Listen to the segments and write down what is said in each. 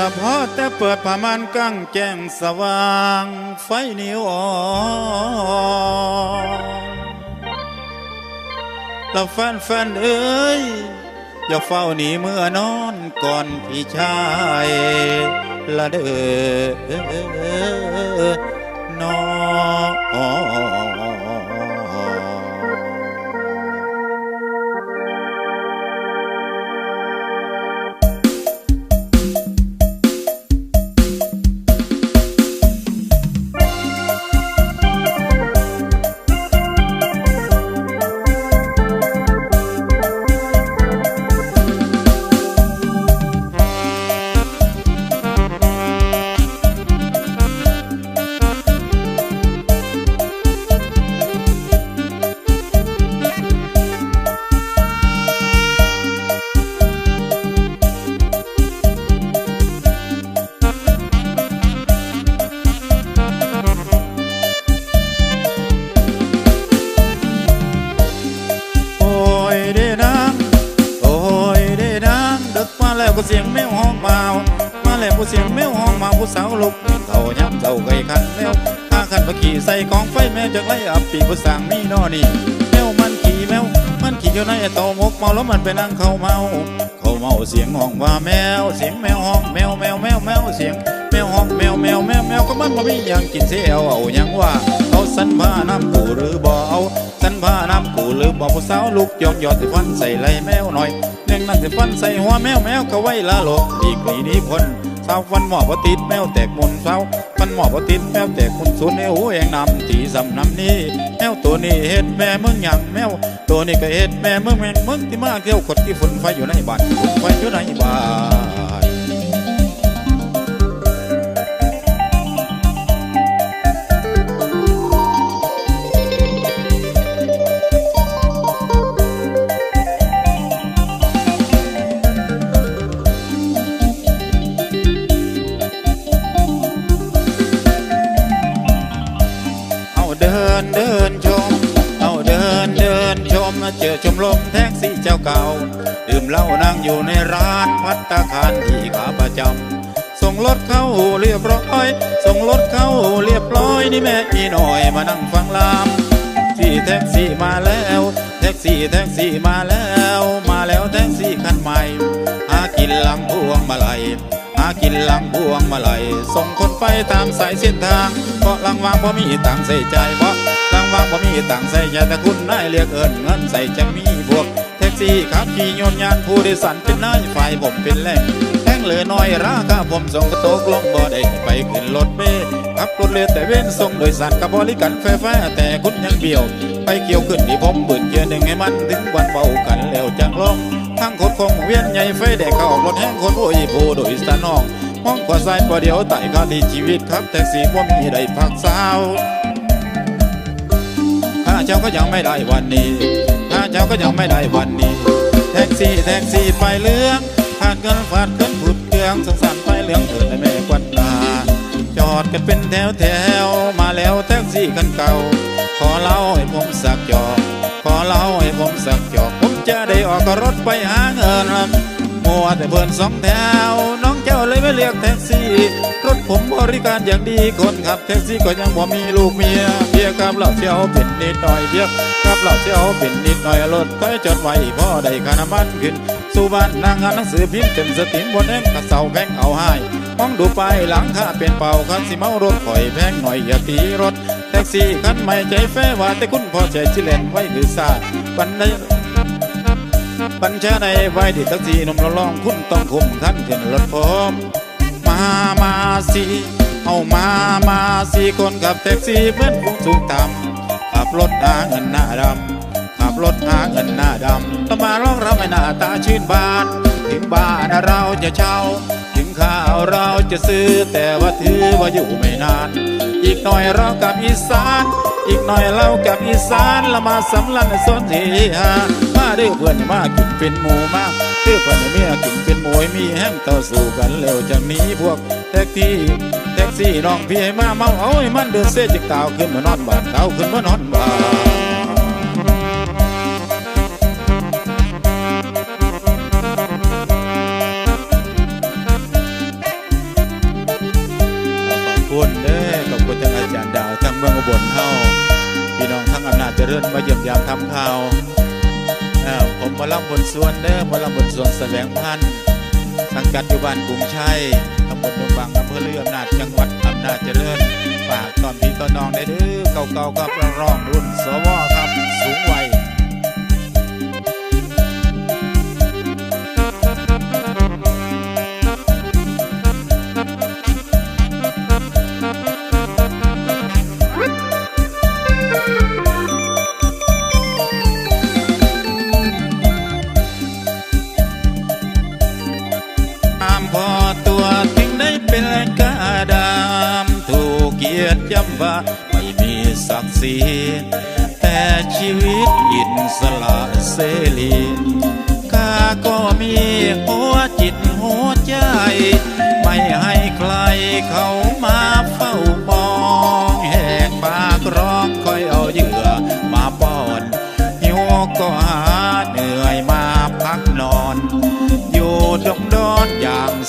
ละพอแต่เปิดประม่านกั้งแจ้งสว่าง ไฟนิวอ่อนล้วแฟนแฟนๆเอ้ย อย่าเฝ้าหนีเมื่อนอนก่อนพี่ชาย ละเด้อนอู้เสียงแมวห้องเมามาแล้วก็เสียงแมวห้องมาผู้สาวลุกเขาย้ำเจ้าไก่ขันแมวถ้าขันมาขี่ใส่กองไฟแมวจากไล่อับปีผู้สางมีนอนี่แมวมันขี่แมวมันขี่อยู่ในโตมกเมาแล้วมันไปนั่งเขาเมาเขาเมาเสียงห้องว่าแมว เสียงแมวห้องแมวแมวแมวแมวเสียงแมวห้องแมวแมวแมวแมวก็มันบ่มีอย่างกินเสียเอาเอาหยังว่าเอาสันผ้าน้ำกูหรือบ่เอาสันผ้าน้ำกูหรือบ่ผู้สาวลูกยองยอดสิฟันใส่ไหลแมวหน่อย เน่งนั่นสิฟันใส่หัวแมวแมวก็ไว้ละโลกอีกหนีนี้พ้นสาวฟันหมอบติดแมวแตกมนต์สาฟันหมอบติดแมวแตกมนต์สุนในหูแองนำตีสำนำนี้แมวตัวนี้เฮ็ดแม่มึงหยังแมวตัวนี้ก็เฮ็ดแม่มึงแม่งมึงที่มาเกี่ยวขดที่ฝุ่นไฟอยู่ในบ้านฝุ่นไฟอยู่ในบ้าน นเดินชม เอาเดินเดินชมเจอชมรมแท็กซี่เจ้าเก่า ดื่มเหล้านั่งอยู่ในร้านพัตตาคารที่ขาประจำส่งรถเข้าเรียบร้อย ส่งรถเข้าเรียบร้อยนี่แม่อีหน่อยมานั่งฟังลาม ที่แท็กซี่มาแล้ว แท็กซี่แท็กซี่มาแล้ว มาแล้วแท็กซี่คันใหม่หากินหลังพวงมาลัย กินหลังพวงมาลัยส่งคนไปตามสายเส้นทาง เพราะหลังวางพอมีตังใส่ใจเพราะหลังวางพอมีตังใส่ใจแต่คุณนายเรียกเอินเงินใส่จะมีพวกแท็กซี่ขับขี่ยนยานผู้โดยสารเป็นนายฝ่ายผมเป็นแหล่งแท่งเหลือน้อยราคาผมส่งกระโตกลงบ่ได้ไปขึ้นรถเมล์ขับรถเรือแต่เว้นส่งโดยสารกับบริการไฟฟ้าแต่คุณยังเบี้ยว ไปเกี่ยวขึ้นที่ผมบืนเกียร์หนึ่งให้มันถึงวันเบากันแล้วจังลง ทั้งคนคงเวียนใหญ่ไฟแดงเข้าออกรถแห้งคนโอ้ยผู้โดยสาน้องมองขวาซ้ายพอเดียวไต่คาดีชีวิตครับแท็กซี่ว่ามีได้พักสาวถ้าเจ้าก็ยังไม่ได้วันนี้ถ้าเจ้าก็ยังไม่ได้วันนี้ แท็กซี่แท็กซี่ไฟเหลืองผ่านเงินผ่านเงินผุดเครื่องสงสารไฟเหลืองเถิดในแม่ควันตาจอดกันเป็นแถวแถวมาแล้วแท็กซี่คันเก่า ขอเล่าให้ผมสักจอก ขอเล่าให้ผมสักจอกผมจะได้ออกรถไปหาเงินมัวแต่เบินสองแถวน้องเจ้าเลยไม่เรียกแท็กซี่ รถผมบริการอย่างดีคนขับแท็กซี่ก็ยังบ่มีลูกเมียเพียกับเหล่าเที่ยวเป็นนิดหน่อยเพียกับเหล่าเที่ยวเป็นนิดหน่อยรถไปจดไว้พ่อได้ค่าน้ำมันขึ้นสู่บ้านนางงานหนังสือพิมพ์เต็มสติมบนแห่งกระเสาแพงเอาให้มองดูไปหลังค่าเป็นเป่าคันสิเมารถข่อยแพงหน่อยอย่าตีรถ แท็กซี่คันใหม่ใจแฟว่าแต่คุณพอใจชิเลนไว้หรือซาบันไดปัญชาในไว้ที่แท็กซี่นมละลองคุณต้องคุมขั้นขึ้นรถผมมามาสิเอามามาสิคนขับแท็กซี่เหมือนผู้สูงต่ำขับรถหาเงินหน้าดำขับรถหาเงินหน้าดำต้องมาร้องรำให้หน้าตาชื่นบาน ถึงบ้านเราจะเช่า ถึงข้าวเราจะซื้อแต่ว่าถือว่าอยู่ไม่นาน อีกหน่อยเรากับอีสาน อีกหน่อยเรากับอีสานละมาสำลันสนเฮฮามาเด้อเพื่อนมากินเป็นหมูมากเด้อเพื่อนเมียกินเป็นหมวยมีแห้งต่าสู่กันเร็วจะมีพวกแท็กซี่แท็กซี่น้องพี่ให้มาเมาเอาให้มันเดินเสียจิกตาวขึ้นมานอนบ้านเขาขึ้นมานอนบ้าน เมืองอุบนเฮาพี่น้องทั้งอำนาจเจริญมาเยี่ยมยามทำข่าวผมมาล่ำบนส่วนเด้อมาล่ำบนส่วนแสดงพันสังกัดอยู่บ้านกรุงชัยตำบลดงบางอำเภอเลืออำนาจจังหวัดอำนาจเจริญฝากตอนพี่ตอนน้องได้ดื้อเก่าๆกับร้องรุ่นสวครับสูงวัย เป็นกาดามถูกเกียรติย้ำว่าไม่มีศักดิ์ศรีแต่ชีวิตอินสละเสรีข้าก็มีหัวจิตหัวใจ ไม่ให้ใครเขา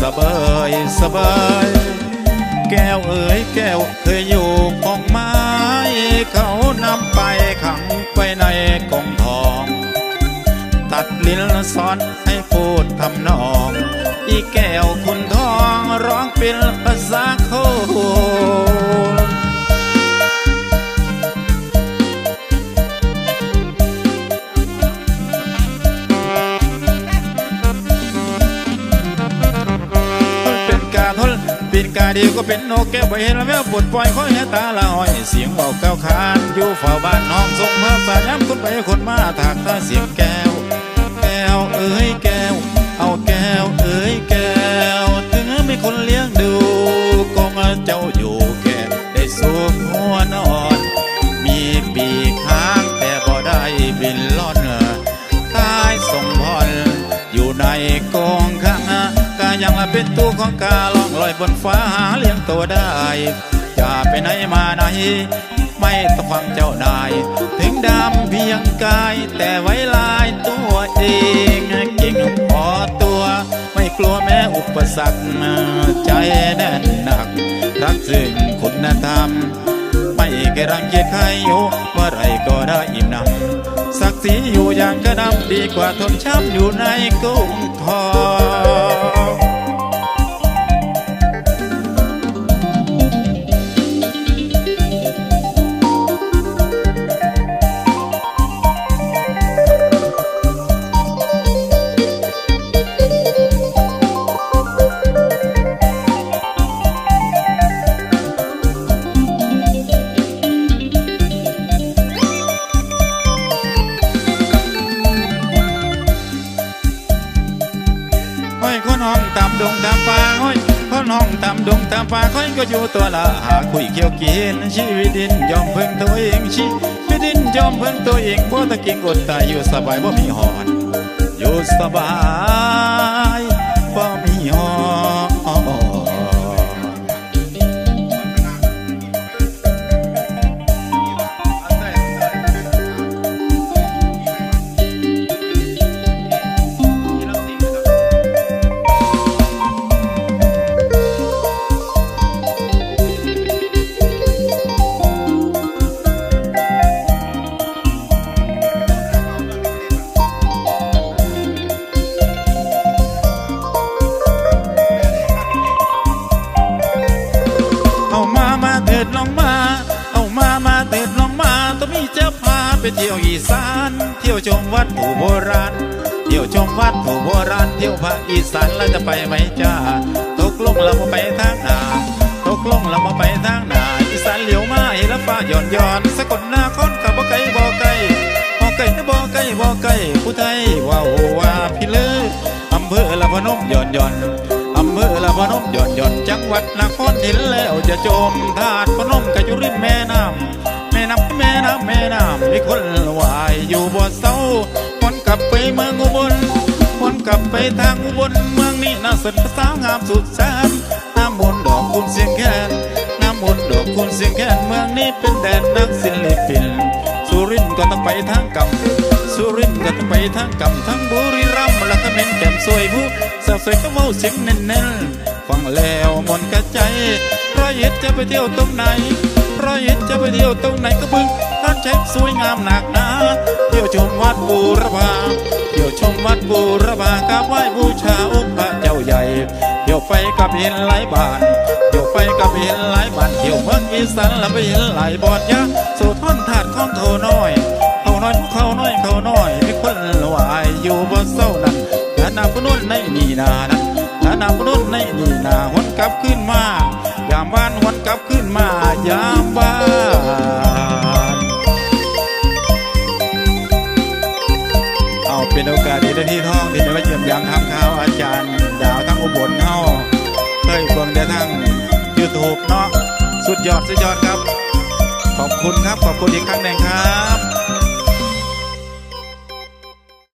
สบายสบาย แก้วเอ๋ยแก้วเคยอยู่กองไม้เขานำไปขังไว้ในกองทอง ตัดลิ้นสอนให้พูดทำนอง กาดีก็เป็นนกแก้วไปเห็นแล้วแววปวดปล่อยคอยให้ตาละห้อย เสียงเบาแก้าวขานอยู่เฝ้าบ้านน้องส่งมาฝากน้ำคนไปคนมาถากตาเสียงแก้ว แก้วเอ้ยแก้ว ของกาล่องลอยบนฟ้าหาเลี้ยงตัวได้จะไปไหนมาไหน ไม่ต้องฟังเจ้านาย ถึงดำเพียงกาย แต่ไว้ลายตัวเองเก่งพอตัว ไม่กลัวแม้อุปสรรคใจแน่นหนัก รักซึ่งคุณธรรม ไม่เคยรังเกียจใครอยู่เมื่อไรก็ได้อิ่มหนำศักดิ์ศรีอยู่อย่างกระดำดีกว่าทนช้ำอยู่ในกุ้งทอง ดงตามป่าห้อยพ้นห้องตามดงตามป่าค่อยก็อยู่ตัวละหาคุยเขียวกินชีวิตดินยอมเพิ่งตัวเองชีวิตดินยอมเพิ่งตัวเองบ่ตะกิงอดตายอยู่สบายบ่มีหอนอยู่สบาย ที่ยวอีสานเที่ยวชมวัดผู้โบราณเที่ยวชมวัดผู้โบราณเที่ยวภาคอีสานแล้วจะไปไหมจ้าตกลงเรามาไปทางหนาตกลงเรามาไปทางหนาอีสานเหลียวมาเห็นล้วฟ้าหย่อนหย่อนสะกลนาคอนกับบ่ไก่บ่ไก่บ่ไก่นะบ่ไก่บ่ไก่ผู้ไทยว้าวว่าพี่เลืออำเภอละพนมหย่อนหย่อนอำเภอละพนมหย่อนหย่อนจังหวัดนครเห็นแล้วจะจมธาตุพนมกับอยู่ริมแม่น้ำ ม่น้ำแม่น้ำแม่น้ำมีคนวายอยู่บ่เศร้าวนกลับไปเมืองอุบลวนกลับไปทางอุบลเมืองนี้น่าสนสาวงามสุดแสนน้ำมนต์ดอกคุณเสียงแคนน้ำมนต์ดอกคุณเสียงแคนเมืองนี้เป็นแดนนักศิลปินสุรินทร์ก็ต้องไปทางกำสุรินทร์ก็ต้องไปทางกำทั้งบุรีรัมย์แล้วก็เป็นแก้มสวยผู้สาวสวยก็เว้าเสียงแน่นๆฟังแล้วมนกระใจร้อยเอ็ดจะไปเที่ยวตรงไหน รอยเอ็ดจะไปเที่ยวตรงไหนก็บึงการเช็คสวยงามหนักหนาเที่ยวชมวัดบูรพาเที่ยวชมวัดบูรพากราบไหว้บูชาองค์พระเจ้าใหญ่เที่ยวไปกับเห็นหลายบ้านเที่ยวไปกับเห็นหลายบ้านเที่ยวเมืองอีสานแล้วไปเห็นหลายบอดยะโสธรถาดของเขาน้อยเขาน้อยพวกเขาน้อยเขาน้อยมีคนละวายอยู่บนเศร้านั้นถ้านาพนุ่นในนีนานั้นถ้านาพนุ่นในนีนาหวนกลับขึ้นมา ยามบ้านหวนกลับขึ้นมายามบ้านเอาเป็นโอกาสดีในที่ท้องที่ได้มาเยี่ยมยามทำข่าวอาจารย์ ดาวทั้งอุบลเฮาเคยเบิ่งแต่ทั้งยูทูบเนาะสุดยอดสุดยอดครับ ขอบคุณครับขอบคุณอีกครั้งหนึ่งครับ